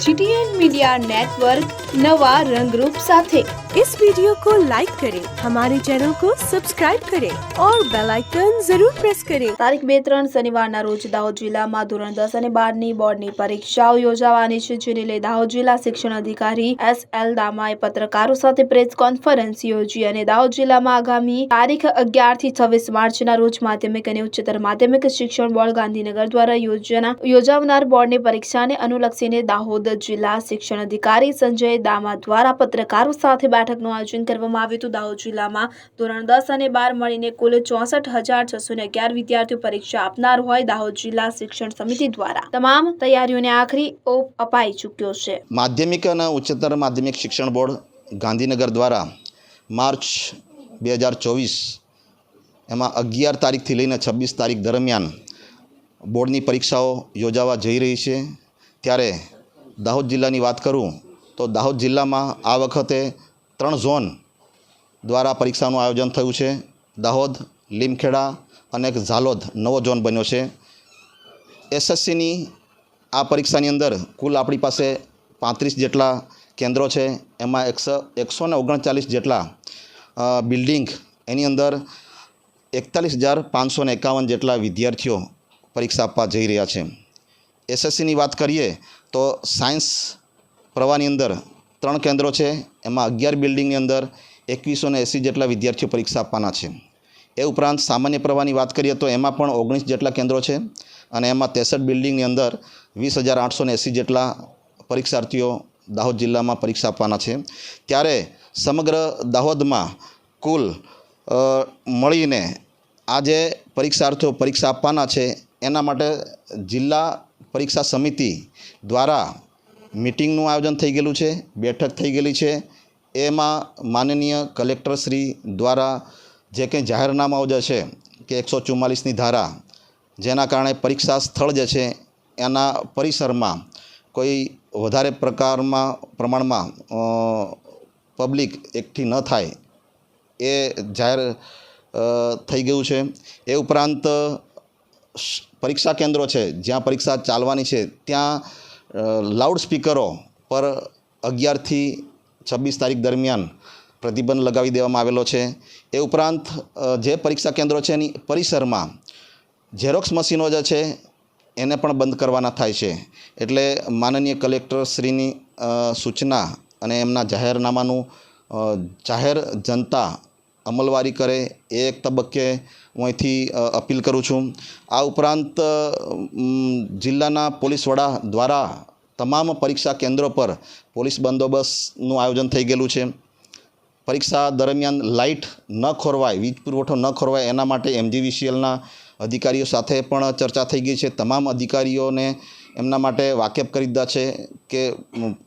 GTN media network नवा रंग रूप साथे इस वीडियो को लाइक करें हमारे चैनल को सब्सक्राइब करें और बेल आइकन जरूर प्रेस करें તારીખ બે ત્રણ શનિવારના રોજ દાહોદ જિલ્લામાં ધોરણ દસ અને બારની બોર્ડની પરીક્ષાઓ યોજાવાની છે જેને લઈ દાહોદ જિલ્લા શિક્ષણ અધિકારી એસ એલ દામાએ પત્રકારો સાથે પ્રેસ કોન્ફરન્સ યોજી અને દાહોદ જિલ્લામાં આગામી તારીખ અગિયાર થી છવ્વીસ માર્ચના રોજ માધ્યમિક અને ઉચ્ચતર માધ્યમિક શિક્ષણ બોર્ડ ગાંધીનગર દ્વારા યોજના યોજાવનાર બોર્ડની પરીક્ષાને અનુલક્ષીને દાહોદ જિલ્લા શિક્ષણ અધિકારી સંજય દામા દ્વારા પત્રકારો સાથે બેઠકનું આયોજન કરવામાં આવ્યું હતું. દાહોદ જિલ્લામાં ધોરણ દસ અને બાર મળીને કુલ ચોસઠ હજાર છસો ને અગિયાર વિદ્યાર્થીઓ પરીક્ષા આપનાર હોય દાહોદ જિલ્લા શિક્ષણ સમિતિ દ્વારા. તમામ તૈયારીઓને આખરી ઓપ અપાઈ ચૂક્યો છે. માધ્યમિક અને ઉચ્ચતર માધ્યમિક શિક્ષણ બોર્ડ ગાંધીનગર દ્વારા માર્ચ બે હજાર ચોવીસ, એમાં અગિયાર તારીખથી લઈને છવ્વીસ તારીખ દરમિયાન બોર્ડની પરીક્ષાઓ યોજાવા જઈ રહી છે. ત્યારે દાહોદ જિલ્લાની વાત કરું, તો દાહોદ જિલ્લામાં આ વખતે ત્રણ ઝોન દ્વારા પરીક્ષાનું આયોજન થયું છે. દાહોદ, લીમખેડા અને એક ઝાલોદ નવો ઝોન બન્યો છે. એસએસસીની આ પરીક્ષાની અંદર કુલ આપણી પાસે પાંત્રીસ જેટલા કેન્દ્રો છે. એમાં એકસો એકસો ને ઓગણચાલીસ જેટલા બિલ્ડિંગ, એની અંદર એકતાલીસ હજાર પાંચસો ને એકાવન જેટલા વિદ્યાર્થીઓ પરીક્ષા આપવા જઈ રહ્યા છે. એસએસસીની વાત કરીએ તો સાયન્સ પ્રવાહની અંદર ત્રણ કેન્દ્રો છે. એમાં અગિયાર બિલ્ડિંગની અંદર એકવીસો ને એંસી જેટલા વિદ્યાર્થીઓ પરીક્ષા આપવાના છે. એ ઉપરાંત સામાન્ય પ્રવાહની વાત કરીએ તો એમાં પણ ઓગણીસ જેટલા કેન્દ્રો છે અને એમાં ત્રેસઠ બિલ્ડિંગની અંદર વીસ હજાર આઠસો ને એંસી જેટલા પરીક્ષાર્થીઓ દાહોદ જિલ્લામાં પરીક્ષા આપવાના છે. ત્યારે સમગ્ર દાહોદમાં કુલ મળીને આ જે પરીક્ષાર્થીઓ પરીક્ષા આપવાના છે, એના માટે જિલ્લા પરીક્ષા સમિતિ દ્વારા મિટિંગનું આયોજન થઈ ગયેલું છે, બેઠક થઈ ગયેલી છે. એમાં માનનીય કલેક્ટરશ્રી દ્વારા જે કંઈ જાહેરનામાઓ જે છે કે એકસો ચુમ્માલીસની ધારા, જેના કારણે પરીક્ષા સ્થળ જે છે એના પરિસરમાં કોઈ વધારે પ્રકારમાં, પ્રમાણમાં પબ્લિક એકઠી ન થાય એ જાહેર થઈ ગયું છે. એ ઉપરાંત પરીક્ષા કેન્દ્રો છે, જ્યાં પરીક્ષા ચાલવાની છે, ત્યાં લાઉડ સ્પીકરો પર અગિયારથી છવ્વીસ તારીખ દરમિયાન પ્રતિબંધ લગાવી દેવામાં આવેલો છે. એ ઉપરાંત જે પરીક્ષા કેન્દ્રો છે એની પરિસરમાં ઝેરોક્સ મશીનો જે છે, એને પણ બંધ કરવાના થાય છે. એટલે માનનીય કલેક્ટરશ્રીની સૂચના અને એમના જાહેરનામાનું જાહેર જનતા અમલવારી કરે એ એક તબક્કે હું અહીંથી અપીલ કરું છું. આ ઉપરાંત જિલ્લાના પોલીસ વડા દ્વારા તમામ પરીક્ષા કેન્દ્રો પર પોલીસ બંદોબસ્તનું આયોજન થઈ ગયેલું છે. પરીક્ષા દરમિયાન લાઇટ ન ખોરવાય, વીજ પુરવઠો ન ખોરવાય એના માટે એમજીવીસીએલના અધિકારીઓ સાથે પણ ચર્ચા થઈ ગઈ છે. તમામ અધિકારીઓને એમના માટે વાકેફ કરી દીધા છે કે,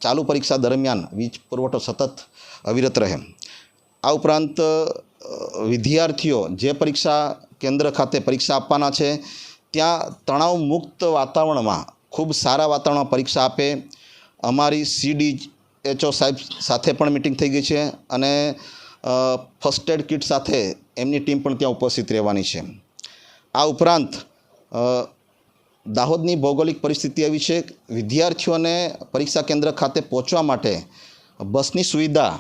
ચાલુ પરીક્ષા દરમિયાન વીજ પુરવઠો સતત અવિરત રહે. આ ઉપરાંત વિદ્યાર્થીઓ જે પરીક્ષા કેન્દ્ર ખાતે પરીક્ષા આપવાના છે, ત્યાં તણાવ મુક્ત વાતાવરણમાં ખૂબ સારા વાતાવરણમાં પરીક્ષા આપે. અમારી સીડી એચઓ સાહેબ સાથે પણ મિટિંગ થઈ ગઈ છે અને ફર્સ્ટ એડ કિટ સાથે એમની ટીમ પણ ત્યાં ઉપસ્થિત રહેવાની છે. આ ઉપરાંત દાહોદની ભૌગોલિક પરિસ્થિતિ એવી છે, વિદ્યાર્થીઓને પરીક્ષા કેન્દ્ર ખાતે પહોંચવા માટે બસની સુવિધા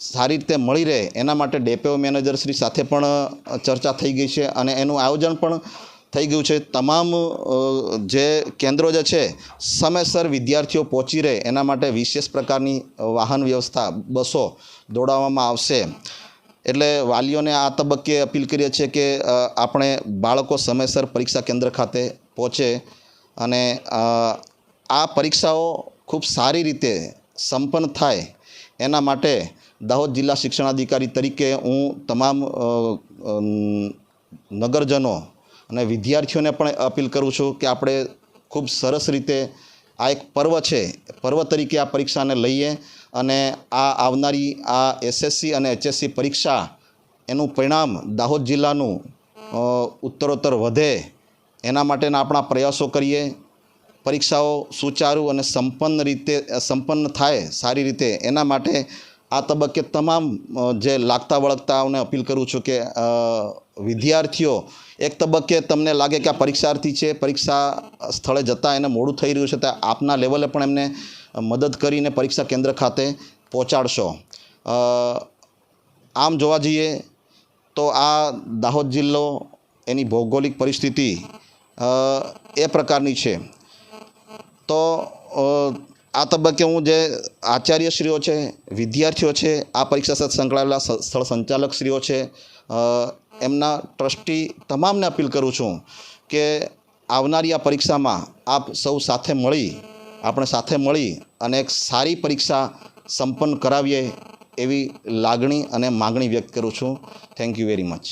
સારી રીતે મળી રહે એના માટે ડેપો મેનેજરશ્રી સાથે પણ ચર્ચા થઈ ગઈ છે અને એનું આયોજન પણ થઈ ગયું છે. તમામ જે કેન્દ્રો જે છે, સમયસર વિદ્યાર્થીઓ પહોંચી રહે એના માટે વિશેષ પ્રકારની વાહન વ્યવસ્થા, બસો દોડાવવામાં આવશે. એટલે વાલીઓને આ તબક્કે અપીલ કરીએ છીએ કે આપણે બાળકો સમયસર પરીક્ષા કેન્દ્ર ખાતે પહોંચે અને આ પરીક્ષાઓ ખૂબ સારી રીતે સંપન્ન થાય એના માટે દાહોદ જિલ્લા શિક્ષણાધિકારી તરીકે હું તમામ નગરજનો અને વિદ્યાર્થીઓને પણ અપીલ કરું છું કે આપણે ખૂબ સરસ રીતે આ એક પર્વ છે, પર્વ તરીકે આ પરીક્ષાને લઈએ અને આ આવનારી આ એસએસસી અને એચએસસી પરીક્ષા એનું પરિણામ દાહોદ જિલ્લાનું ઉત્તરોત્તર વધે એના માટેના આપણા પ્રયાસો કરીએ. પરીક્ષાઓ સુચારુ અને સંપન્ન રીતે, સંપન્ન થાય સારી રીતે એના માટે આ તબક્કે તમામ જે લાગતા વળગતાઓને અપીલ કરું છું કે વિદ્યાર્થીઓ, એક તબક્કે તમને લાગે કે આ પરીક્ષાર્થી છે, પરીક્ષા સ્થળે જતાં એને મોડું થઈ રહ્યું છે, તો આપના લેવલે પણ એમને મદદ કરીને પરીક્ષા કેન્દ્ર ખાતે પહોંચાડશો. આમ જોવા જઈએ તો આ દાહોદ જિલ્લો એની ભૌગોલિક પરિસ્થિતિ એ પ્રકારની છે. તો આ તબક્કે હું જે આચાર્યશ્રીઓ છે, વિદ્યાર્થીઓ છે, આ પરીક્ષા સાથે સંકળાયેલા સ્થળ સંચાલકશ્રીઓ છે એમના ટ્રસ્ટી તમામને અપીલ કરું છું કે આવનારી આ પરીક્ષામાં આપ સૌ સાથે મળી, આપણે સાથે મળી અને એક સારી પરીક્ષા સંપન્ન કરાવીએ એવી લાગણી અને માગણી વ્યક્ત કરું છું. Thank you very much